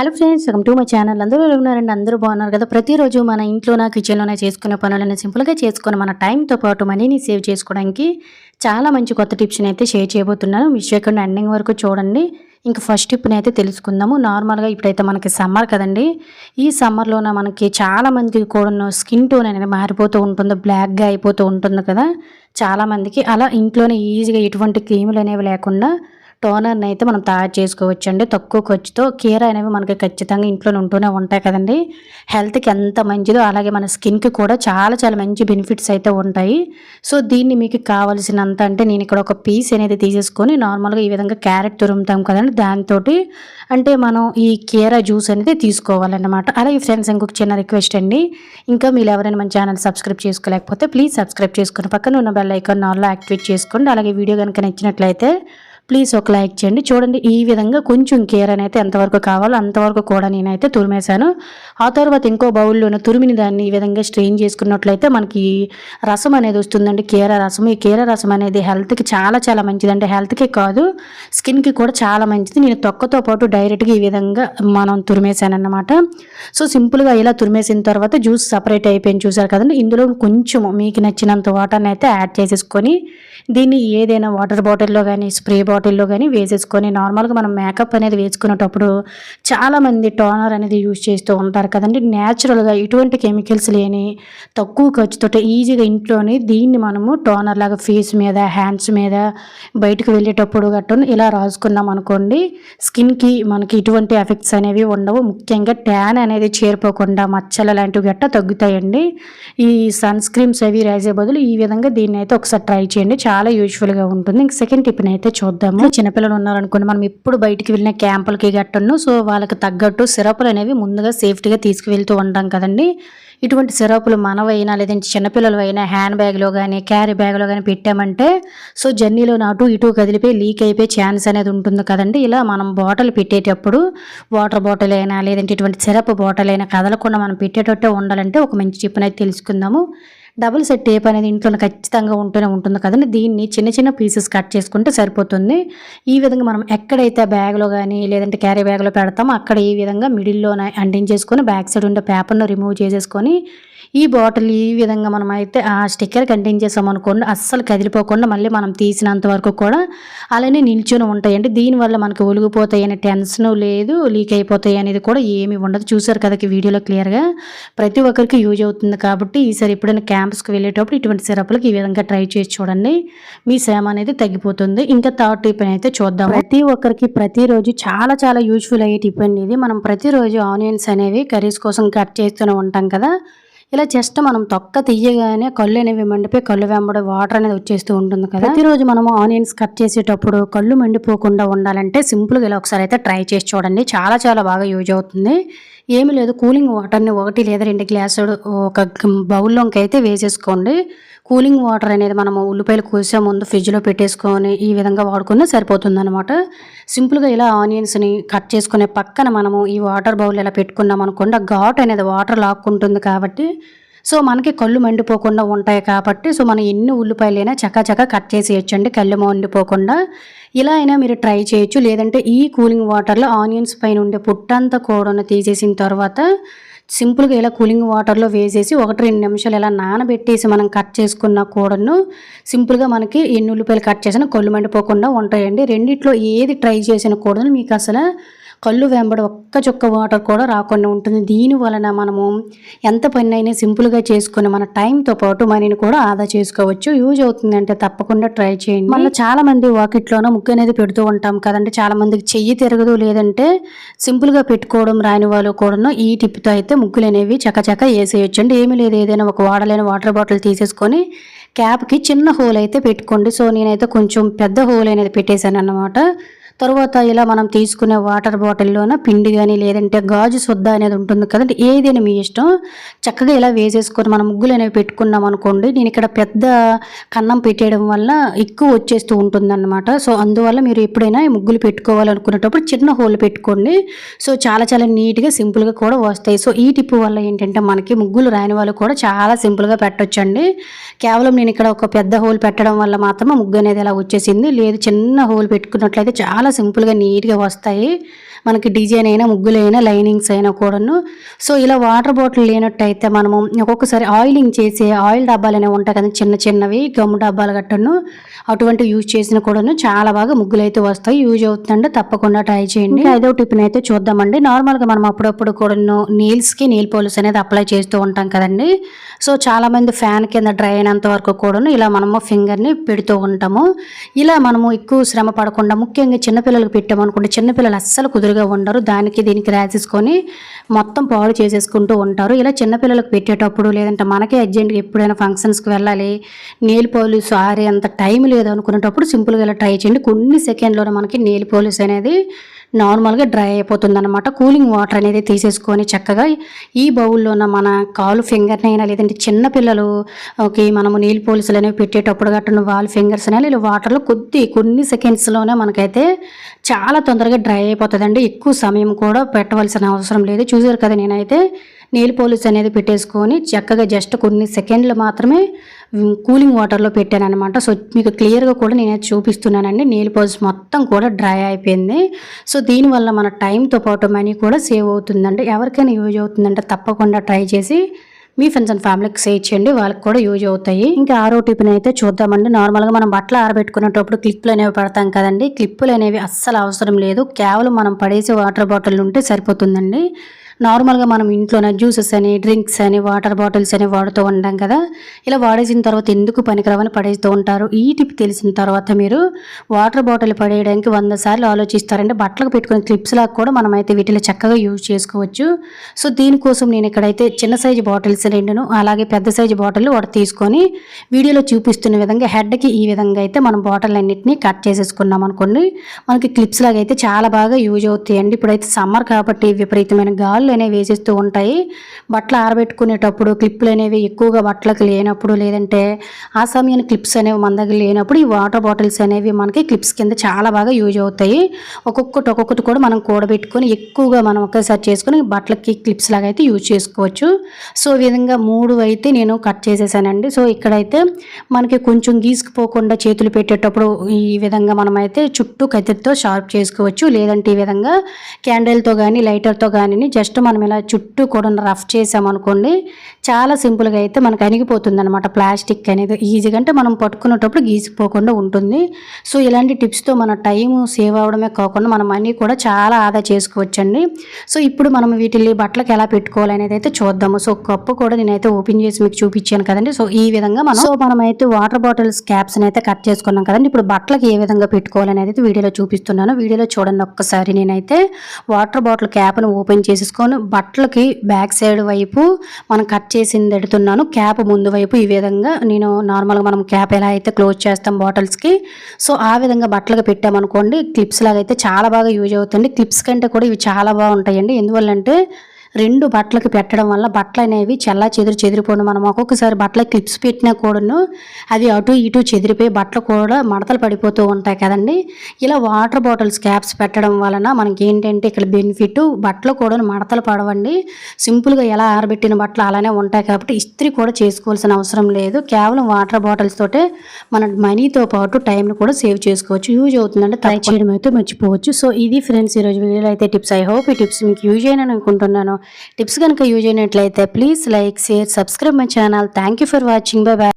Hello friends welcome to my channel. అందరూ ఎలా ఉన్నారండి? అందరూ బాగున్నారు కదా? ప్రతిరోజు మన ఇంట్లోన కిచెన్లోనే చేసుకునే పనులను సింపుల్గా చేసుకుని మన టైంతో పాటు మనీని సేవ్ చేసుకోవడానికి చాలా మంచి కొత్త టిప్స్ని అయితే షేర్ చేయబోతున్నాను. మిస్ చేయకుండా ఎండింగ్ వరకు చూడండి. ఇంకా ఫస్ట్ టిప్ని అయితే తెలుసుకుందాము. నార్మల్గా ఇప్పుడైతే మనకి సమ్మర్ కదండి. ఈ సమ్మర్లోన మనకి చాలామందికి కూడా స్కిన్ టోన్ అనేది మారిపోతూ ఉంటుంది. బ్లాక్గా అయిపోతూ ఉంటుంది కదా? చాలామందికి అలా ఇంట్లోనే ఈజీగా ఎటువంటి క్రీములు అనేవి లేకుండా టోనర్ని అయితే మనం తయారు చేసుకోవచ్చు అండి తక్కువ ఖర్చుతో కీర అనేవి మనకి ఖచ్చితంగా ఇంట్లో ఉంటూనే ఉంటాయి కదండి. హెల్త్కి ఎంత మంచిదో అలాగే మన స్కిన్కి కూడా చాలా చాలా మంచి బెనిఫిట్స్ అయితే ఉంటాయి. సో దీన్ని మీకు కావాల్సినంత అంటే నేను ఇక్కడ ఒక పీస్ అనేది తీసేసుకొని నార్మల్గా ఈ విధంగా క్యారెట్ తురుముతాం కదండి దాంతో అంటే మనం ఈ కీర జ్యూస్ అనేది తీసుకోవాలన్నమాట. అలాగే ఫ్రెండ్స్ ఇంకొక చిన్న రిక్వెస్ట్ అండి. ఇంకా మీరు ఎవరైనా మన ఛానల్ సబ్స్క్రైబ్ చేసుకోలేకపోతే ప్లీజ్ సబ్స్క్రైబ్ చేసుకుని పక్కన ఉన్న బెల్ ఐకాన్ ఆల్లో యాక్టివేట్ చేసుకోండి. అలాగే వీడియో కనుక నచ్చినట్లయితే ప్లీజ్ ఒక లైక్ చేయండి. చూడండి ఈ విధంగా కొంచెం కేర్ అనేది ఎంతవరకు కావాలో అంతవరకు కూడా నేనైతే తురిమేశాను. ఆ తర్వాత ఇంకో బౌల్లోనే తురిమిని దాన్ని ఈ విధంగా స్ట్రెయిన్ చేసుకున్నట్లయితే మనకి రసం అనేది వస్తుందండి. కీర రసం. ఈ కీర రసం అనేది హెల్త్కి చాలా చాలా మంచిదండి. హెల్త్కి కాదు స్కిన్కి కూడా చాలా మంచిది. నేను తొక్కతో పాటు డైరెక్ట్గా ఈ విధంగా మనం తురిమేశానమాట సో సింపుల్గా ఇలా తురిమేసిన తర్వాత జ్యూస్ సపరేట్ అయిపోయింది. చూసారు కదండి ఇందులో కొంచెం మీకు నచ్చినంత వాటర్ని అయితే యాడ్ చేసేసుకొని దీన్ని ఏదైనా వాటర్ బాటిల్లో కానీ స్ప్రే బాటిల్లో కానీ వేసేసుకొని నార్మల్గా మనం మేకప్ అనేది వేసుకునేటప్పుడు చాలామంది టోనర్ అనేది యూజ్ చేస్తూ ఉంటారు కదండి. న్యాచురల్గా ఇటువంటి కెమికల్స్ లేని తక్కువ ఖర్చుతో ఈజీగా ఇంట్లోనే దీన్ని మనము టోనర్ లాగా ఫేస్ మీద హ్యాండ్స్ మీద బయటకు వెళ్ళేటప్పుడు గట్టను ఇలా రాసుకున్నాం అనుకోండి స్కిన్కి మనకి ఎటువంటి ఎఫెక్ట్స్ అనేవి ఉండవు. ముఖ్యంగా ట్యాన్ అనేది చేరిపోకుండా మచ్చలు లాంటివి గట్ట తగ్గుతాయండి. ఈ సన్ స్క్రీమ్స్ అవి రాసే బదులు ఈ విధంగా దీన్ని అయితే ఒకసారి ట్రై చేయండి. చాలా యూజ్ఫుల్గా ఉంటుంది. ఇంక సెకండ్ టిప్ని అయితే చూద్దాం. చూద్దాము చిన్నపిల్లలు ఉన్నారనుకోండి మనం ఇప్పుడు బయటికి వెళ్ళిన క్యాంపులకి గట్టను సో వాళ్ళకి తగ్గట్టు సిరపులు అనేవి ముందుగా సేఫ్టీగా తీసుకువెళ్తూ ఉంటాం కదండి. ఇటువంటి సిరపులు మనవైనా లేదంటే చిన్నపిల్లలు అయినా హ్యాండ్ బ్యాగ్లో కానీ క్యారీ బ్యాగ్లో కానీ పెట్టామంటే సో జర్నీలో అటు ఇటు కదిలిపోయి లీక్ అయిపోయే ఛాన్స్ అనేది ఉంటుంది కదండి. ఇలా మనం బాటిల్ పెట్టేటప్పుడు వాటర్ బాటిల్ అయినా లేదంటే ఇటువంటి సిరప్ బాటిల్ అయినా కదలకుండా మనం పెట్టేటట్టే ఉండాలంటే ఒక మంచి టిప్ తెలుసుకుందాము. డబుల్ సెట్ టేప్ అనేది ఇంట్లో ఖచ్చితంగా ఉంటూనే ఉంటుంది కదండి. దీన్ని చిన్న చిన్న పీసెస్ కట్ చేసుకుంటే సరిపోతుంది. ఈ విధంగా మనం ఎక్కడైతే బ్యాగ్లో కానీ లేదంటే క్యారీ బ్యాగ్లో పెడతామో అక్కడ ఈ విధంగా మిడిల్లోనే అంటించేసుకొని బ్యాక్ సైడ్ ఉండే పేపర్ను రిమూవ్ చేసేసుకొని ఈ బాటిల్ ఈ విధంగా మనం అయితే ఆ స్టిక్కర్ కంటిన్యూ చేసామనుకోండి అస్సలు కదిలిపోకుండా మళ్ళీ మనం తీసినంత వరకు కూడా అలానే నిల్చొని ఉంటాయండి. దీనివల్ల మనకు ఒలిగిపోతాయి అనే టెన్షన్ లేదు లీక్ అయిపోతాయి అనేది కూడా ఏమి ఉండదు. చూసారు కదా వీడియోలో క్లియర్గా ప్రతి ఒక్కరికి యూజ్ అవుతుంది కాబట్టి ఈసారి ఎప్పుడైనా క్యాంప్స్కి వెళ్ళేటప్పుడు ఇటువంటి సిరప్లకు ఈ విధంగా ట్రై చేసి చూడండి. మీ సేమ అనేది తగ్గిపోతుంది. ఇంకా థర్డ్ టిప్ అయితే చూద్దాం ప్రతి ఒక్కరికి ప్రతిరోజు చాలా చాలా యూజ్ఫుల్ అయ్యే టిప్ అండి ఇది. మనం ప్రతిరోజు ఆనియన్స్ అనేవి కర్రీస్ కోసం కట్ చేస్తూనే ఉంటాం కదా. ఇలా జస్ట్ మనం తొక్క తీయగానే కళ్ళు అనేవి మండిపోయి కళ్ళు వెంబడి వాటర్ అనేది వచ్చేస్తూ ఉంటుంది కదా. ప్రతిరోజు మనము ఆనియన్స్ కట్ చేసేటప్పుడు కళ్ళు మండిపోకుండా ఉండాలంటే సింపుల్గా ఇలా ఒకసారి అయితే ట్రై చేసి చూడండి. చాలా చాలా బాగా యూజ్ అవుతుంది. ఏమి లేదు. కూలింగ్ వాటర్ని ఒకటి లేదా రెండు గ్లాసులు ఒక బౌల్లోకి అయితే వేసేసుకోండి. కూలింగ్ వాటర్ అనేది మనము ఉల్లిపాయలు కోసే ముందు ఫ్రిడ్జ్లో పెట్టేసుకొని ఈ విధంగా వాడుకున్నా సరిపోతుంది అనమాట సింపుల్గా ఇలా ఆనియన్స్ని కట్ చేసుకునే పక్కన మనము ఈ వాటర్ బౌల్ ఇలా పెట్టుకున్నాం అనుకోండి ఆ ఘాట్ అనేది వాటర్ లాక్కుంటుంది కాబట్టి సో మనకి కళ్ళు మండిపోకుండా ఉంటాయి కాబట్టి సో మనం ఎన్ని ఉల్లిపాయలైనా చక్కచక్క కట్ చేసేయచ్చండి. కళ్ళు మండిపోకుండా ఇలా అయినా మీరు ట్రై చేయొచ్చు. లేదంటే ఈ కూలింగ్ వాటర్లో ఆనియన్స్ పైన ఉండే పుట్టంతా కూడా తీసేసిన తర్వాత సింపుల్గా ఇలా కూలింగ్ వాటర్లో వేసేసి ఒకటి రెండు నిమిషాలు ఇలా నానబెట్టేసి మనం కట్ చేసుకున్న కూడను సింపుల్గా మనకి ఎన్ని ఉల్లిపాయలు కట్ చేసినా కళ్ళు మండిపోకుండా ఉంటాయండి. రెండిట్లో ఏది ట్రై చేసిన కూడను మీకు అసలు కళ్ళు వెంబడి ఒక్క చుక్క వాటర్ కూడా రాకుండా ఉంటుంది. దీని వలన మనము ఎంత పని అయినా సింపుల్గా చేసుకుని మన టైంతో పాటు మనీని కూడా ఆదా చేసుకోవచ్చు. యూజ్ అవుతుంది అంటే తప్పకుండా ట్రై చేయండి. మళ్ళీ చాలా మంది వాకిట్లోనూ ముగ్గు అనేది పెడుతూ ఉంటాం కదండి. చాలా మందికి చెయ్యి తిరగదు లేదంటే సింపుల్గా పెట్టుకోవడం రాని వాళ్ళు కూడా ఈ టిప్తో అయితే ముగ్గులు అనేవి చకచక వేసేయచ్చు అండి ఏమీ లేదు. ఏదైనా ఒక వాడలేని వాటర్ బాటిల్ తీసేసుకొని క్యాప్కి చిన్న హోల్ అయితే పెట్టుకోండి. సో నేనైతే కొంచెం పెద్ద హోల్ అనేది పెట్టేశాను అన్నమాట తర్వాత ఇలా మనం తీసుకునే వాటర్ బాటిల్లోన పిండి కానీ లేదంటే గాజు సొద్ద అనేది ఉంటుంది కదండి. ఏదైనా మీ ఇష్టం. చక్కగా ఇలా వేసేసుకొని మనం ముగ్గులు అనేవి పెట్టుకున్నాం అనుకోండి నేను ఇక్కడ పెద్ద కన్నం పెట్టేయడం వల్ల ఎక్కువ వచ్చేస్తూ ఉంటుంది అనమాట సో అందువల్ల మీరు ఎప్పుడైనా ఈ ముగ్గులు పెట్టుకోవాలనుకునేటప్పుడు చిన్న హోల్ పెట్టుకోండి. సో చాలా చాలా నీట్గా సింపుల్గా కూడా వస్తాయి. సో ఈ టిప్ వల్ల ఏంటంటే మనకి ముగ్గులు రాని వాళ్ళు కూడా చాలా సింపుల్గా పెట్టొచ్చండి. కేవలం నేను ఇక్కడ ఒక పెద్ద హోల్ పెట్టడం వల్ల మాత్రమే ముగ్గు అనేది ఇలా వచ్చేసింది. లేదు చిన్న హోల్ పెట్టుకున్నట్లయితే చాలా సింపుల్గా నీట్గా వస్తాయి. మనకి డిజైన్ అయినా ముగ్గులైనా లైనింగ్స్ అయినా కూడాను. సో ఇలా వాటర్ బాటిల్ లేనట్టయితే మనము ఒక్కొక్కసారి ఆయిలింగ్ చేసే ఆయిల్ డబ్బాలు అనేవి ఉంటాయి కదా చిన్న చిన్నవి గమ్ము డబ్బాలు గట్టను. అటువంటి యూజ్ చేసిన కూడాను చాలా బాగా ముగ్గులు అయితే వస్తాయి. యూజ్ అవుతుందండి తప్పకుండా ట్రై చేయండి. ఐదో టిఫిన్ అయితే చూద్దామండి. నార్మల్గా మనం అప్పుడప్పుడు కూడాను నీల్స్కి నీల్ పోలిస్ అనేది అప్లై చేస్తూ ఉంటాం కదండి. సో చాలా మంది ఫ్యాన్ కింద డ్రై అయినంత వరకు కూడాను ఇలా మనము ఫింగర్ని పెడుతూ ఉంటాము. ఇలా మనము ఎక్కువ శ్రమ పడకుండా ముఖ్యంగా చిన్నపిల్లలకు పెట్టామనుకుంటే చిన్నపిల్లలు అస్సలు ఎదురుగా ఉండరు. దానికి దీనికి రాసేసుకొని మొత్తం పాడు చేసేసుకుంటూ ఉంటారు. ఇలా చిన్నపిల్లలకు పెట్టేటప్పుడు లేదంటే మనకే అర్జెంట్గా ఎప్పుడైనా ఫంక్షన్స్కి వెళ్ళాలి నెయిల్ పోలీస్ ఆరే అంత టైం లేదు అనుకునేటప్పుడు సింపుల్గా ఇలా ట్రై చేయండి. కొన్ని సెకండ్లోనే మనకి నెయిల్ పోలీస్ అనేది నార్మల్గా డ్రై అయిపోతుందనమాట కూలింగ్ వాటర్ అనేది తీసేసుకొని చక్కగా ఈ బౌల్లోన మన కాలు ఫింగర్ని అయినా లేదంటే చిన్న పిల్లలు ఓకే మనము నీళ్ళు పోలీసులు అనేవి పెట్టేటప్పుడు గట్టిన వాళ్ళ ఫింగర్స్ అనేవి ఇలా వాటర్లో కొద్ది కొన్ని సెకండ్స్లోనే మనకైతే చాలా తొందరగా డ్రై అయిపోతుందండి. ఎక్కువ సమయం కూడా పెట్టవలసిన అవసరం లేదు. చూసారు కదా నేనైతే నీళ్ళు పోలిస్ అనేది పెట్టేసుకొని చక్కగా జస్ట్ కొన్ని సెకండ్లు మాత్రమే కూలింగ్ వాటర్లో పెట్టాను అనమాట సో మీకు క్లియర్గా కూడా నేను చూపిస్తున్నానండి. నీళ్ళు పోలిష్ మొత్తం కూడా డ్రై అయిపోయింది. సో దీనివల్ల మన టైంతో పాటు మనీ కూడా సేవ్ అవుతుందండి. ఎవరికైనా యూజ్ అవుతుందంటే తప్పకుండా ట్రై చేసి మీ ఫ్రెండ్స్ అండ్ ఫ్యామిలీకి సేవ్ చేయండి. వాళ్ళకి కూడా యూజ్ అవుతాయి. ఇంకా ఆరో టిఫిన్ అయితే చూద్దామండి. నార్మల్గా మనం బట్టలు ఆరబెట్టుకునేటప్పుడు క్లిప్లు అనేవి పెడతాం కదండి. క్లిప్పులు అనేవి అస్సలు అవసరం లేదు. కేవలం మనం పడేసే వాటర్ బాటిల్ ఉంటే సరిపోతుందండి. నార్మల్గా మనం ఇంట్లోనే జ్యూసెస్ అని డ్రింక్స్ అని వాటర్ బాటిల్స్ అని వాడుతూ ఉంటాం కదా. ఇలా వాడేసిన తర్వాత ఎందుకు పనికిరావని పడేస్తూ ఉంటారు? ఈ టిప్ తెలిసిన తర్వాత మీరు వాటర్ బాటిల్ పడేయడానికి వంద సార్లు ఆలోచిస్తారంటే బట్టలకు పెట్టుకునే క్లిప్స్ లాగా కూడా మనం అయితే వీటిలో చక్కగా యూజ్ చేసుకోవచ్చు. సో దీనికోసం నేను ఇక్కడైతే చిన్న సైజు బాటిల్స్ రెండును అలాగే పెద్ద సైజు బాటిల్ ఒకటి తీసుకొని వీడియోలో చూపిస్తున్న విధంగా హెడ్కి ఈ విధంగా అయితే మనం బాటిల్ అన్నిటిని కట్ చేసేసుకున్నాం అనుకోండి. మనకి క్లిప్స్ లాగా అయితే చాలా బాగా యూజ్ అవుతాయండి. ఇప్పుడైతే సమ్మర్ కాబట్టి విపరీతమైన క్లిప్పులు అనేవి వేసేస్తూ ఉంటాయి. బట్టలు ఆరబెట్టుకునేటప్పుడు క్లిప్పులు అనేవి ఎక్కువగా బట్టలకు లేనప్పుడు లేదంటే ఆ సమయాన్ని క్లిప్స్ అనేవి మన దగ్గర లేనప్పుడు ఈ వాటర్ బాటిల్స్ అనేవి మనకి క్లిప్స్ కింద చాలా బాగా యూజ్ అవుతాయి. ఒక్కొక్కటి ఒక్కొక్కటి కూడా మనం కూడబెట్టుకొని ఎక్కువగా మనం ఒకేసారి చేసుకొని బట్టలకి క్లిప్స్ లాగా అయితే యూజ్ చేసుకోవచ్చు. సో ఈ విధంగా మూడు అయితే నేను కట్ చేసేసానండి. సో ఇక్కడైతే మనకి కొంచెం గీసుకుపోకుండా చేతులు పెట్టేటప్పుడు ఈ విధంగా మనమైతే చుట్టూ కత్తితో షార్ప్ చేసుకోవచ్చు. లేదంటే ఈ విధంగా క్యాండిల్తో కానీ లైటర్తో కానీ జస్ట్ మనం ఇలా చుట్టూ కూడా రఫ్ చేసామనుకోండి చాలా సింపుల్గా అయితే మనకు అణిగిపోతుంది అనమాట ప్లాస్టిక్ అనేది ఈజీగా అంటే మనం పట్టుకునేటప్పుడు గీసిపోకుండా ఉంటుంది. సో ఇలాంటి టిప్స్తో మన టైం సేవ్ అవడమే కాకుండా మన మనీ కూడా చాలా ఆదా చేసుకోవచ్చండి. సో ఇప్పుడు మనం వీటిని బట్టలకు ఎలా పెట్టుకోవాలి అనేది అయితే చూద్దాము. సో కప్పు కూడా నేనైతే ఓపెన్ చేసి మీకు చూపించాను కదండి. సో ఈ విధంగా మనం సో మనమైతే వాటర్ బాటిల్స్ క్యాప్స్ అయితే కట్ చేసుకున్నాం కదండి. ఇప్పుడు బట్టలకు ఏ విధంగా పెట్టుకోవాలి అనేది వీడియోలో చూపిస్తున్నాను. వీడియోలో చూడండి ఒక్కసారి నేనైతే వాటర్ బాటిల్ క్యాప్ను ఓపెన్ చేసేసుకొని బట్టలకి బ్యాక్ సైడ్ వైపు మనం కట్ చేసింది పెడుతున్నాను క్యాప్ ముందు వైపు ఈ విధంగా నేను నార్మల్గా మనం క్యాప్ ఎలా అయితే క్లోజ్ చేస్తాం బాటిల్స్కి. సో ఆ విధంగా బట్టలకు పెట్టామనుకోండి క్లిప్స్ లాగా అయితే చాలా బాగా యూజ్ అవుతుంది. క్లిప్స్ కంటే కూడా ఇవి చాలా బాగుంటాయండి. ఎందువల్లంటే రెండు బట్టలకి పెట్టడం వల్ల బట్టలు అనేవి చల్లా చెదురు చెదిరిపోవడం మనం ఒక్కొక్కసారి బట్టల క్లిప్స్ పెట్టినా కూడాను అవి అటు ఇటు చెదిరిపోయి బట్టలు కూడా మడతలు పడిపోతూ ఉంటాయి కదండి. ఇలా వాటర్ బాటిల్స్ క్యాప్స్ పెట్టడం వలన మనకి ఏంటంటే ఇక్కడ బెనిఫిట్ బట్టలు కూడా మడతలు పడవండి. సింపుల్గా ఎలా ఆరబెట్టిన బట్టలు అలానే ఉంటాయి కాబట్టి ఇస్త్రీ కూడా చేసుకోవాల్సిన అవసరం లేదు. కేవలం వాటర్ బాటిల్స్ తోటే మన మనీతో పాటు టైంని కూడా సేవ్ చేసుకోవచ్చు. యూజ్ అవుతుందంటే ట్రై చేయడం అయితే మర్చిపోవచ్చు. సో ఇది ఫ్రెండ్స్ ఈరోజు వీడియోలో అయితే టిప్స్. ఐ హోప్ ఈ టిప్స్ మీకు యూజ్ అయినని అనుకుంటున్నాను. టిప్స్ కనుక యూజ్ అయినట్లయితే please like share subscribe my channel thank for watching bye bye